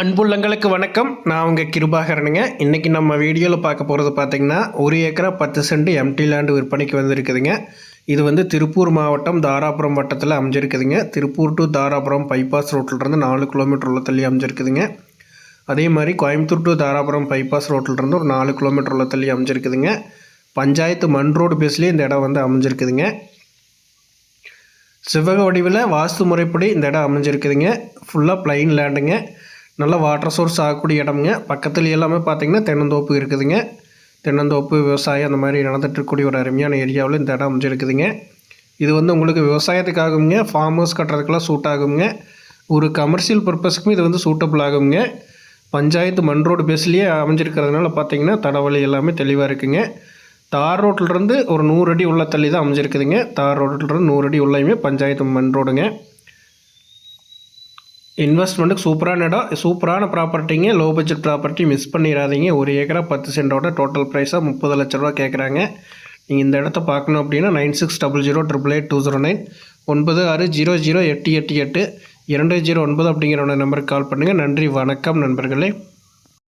அன்புள்ளங்களுக்கு வணக்கம். நான் உங்கள் கிருபாகரனுங்க. இன்றைக்கி நம்ம வீடியோவில் பார்க்க போகிறது பார்த்திங்கன்னா ஒரு ஏக்கரா பத்து சென்ட் எம்டி லேண்டு விற்பனைக்கு வந்திருக்குதுங்க. இது வந்து திருப்பூர் மாவட்டம் தாராபுரம் வட்டத்தில் அமைஞ்சிருக்குதுங்க. திருப்பூர் டு தாராபுரம் பைபாஸ் ரோட்டிலிருந்து நாலு கிலோமீட்டர் உள்ள தள்ளி அமைஞ்சிருக்குதுங்க. அதே மாதிரி கோயம்புத்தூர் டு தாராபுரம் பைபாஸ் ரோட்டிலிருந்து ஒரு நாலு கிலோமீட்டர் உள்ள தள்ளி அமைஞ்சிருக்குதுங்க. பஞ்சாயத்து மண் ரோடு பேஸ்லேயே இந்த இடம் வந்து அமைஞ்சிருக்குதுங்க. சிவக வடிவில் வாஸ்து முறைப்படி இந்த இடம் அமைஞ்சிருக்குதுங்க. ஃபுல்லாக பிளைன் லேண்டுங்க நல்ல வாட்டர் சோர்ஸ் ஆகக்கூடிய இடமுங்க. பக்கத்தில் எல்லாமே பார்த்தீங்கன்னா தென்னந்தோப்பு இருக்குதுங்க. தென்னந்தோப்பு விவசாயம் அந்த மாதிரி நடந்துட்டுருக்கக்கூடிய ஒரு அருமையான ஏரியாவில் இந்த இடம் அமைஞ்சிருக்குதுங்க. இது வந்து உங்களுக்கு விவசாயத்துக்காகுங்க. ஃபார்ம் ஹவுஸ் கட்டுறதுக்கெல்லாம் சூட் ஆகுங்க. ஒரு கமர்ஷியல் பர்பஸ்க்குமே இது வந்து சூட்டபிள் ஆகுங்க. பஞ்சாயத்து மண் ரோடு பேஸ்லேயே அமைஞ்சிருக்கிறதுனால பார்த்தீங்கன்னா தடவழி எல்லாமே தெளிவாக இருக்குங்க. தார் ரோட்டிலிருந்து ஒரு நூறு அடி உள்ள தள்ளி தான் அமைஞ்சிருக்குதுங்க. தார் ரோட்டிலிருந்து நூறு அடி உள்ளயுமே பஞ்சாயத்து மண் ரோடுங்க இன்வெஸ்ட்மெண்ட்டுக்கு சூப்பரான இடம் சூப்பரான ப்ராப்பர்ட்டிங்க லோ பட்ஜெட் ப்ராப்பர்ட்டி மிஸ் பண்ணிடாதீங்க. ஒரு ஏக்கரா பத்து சென்டோட டோட்டல் ப்ரைஸாக முப்பது லட்ச ரூபா கேட்குறாங்க நீங்கள் இந்த இடத்த பார்க்கணும் அப்படின்னா nine six double zero triple eight two zero nine ஒன்பது ஆறு ஜீரோ ஜீரோ எட்டு எட்டு எட்டு இரண்டு ஜீரோ ஒன்பது அப்படிங்கிற நம்பருக்கு கால் பண்ணுங்கள் நன்றி வணக்கம் நண்பர்களே.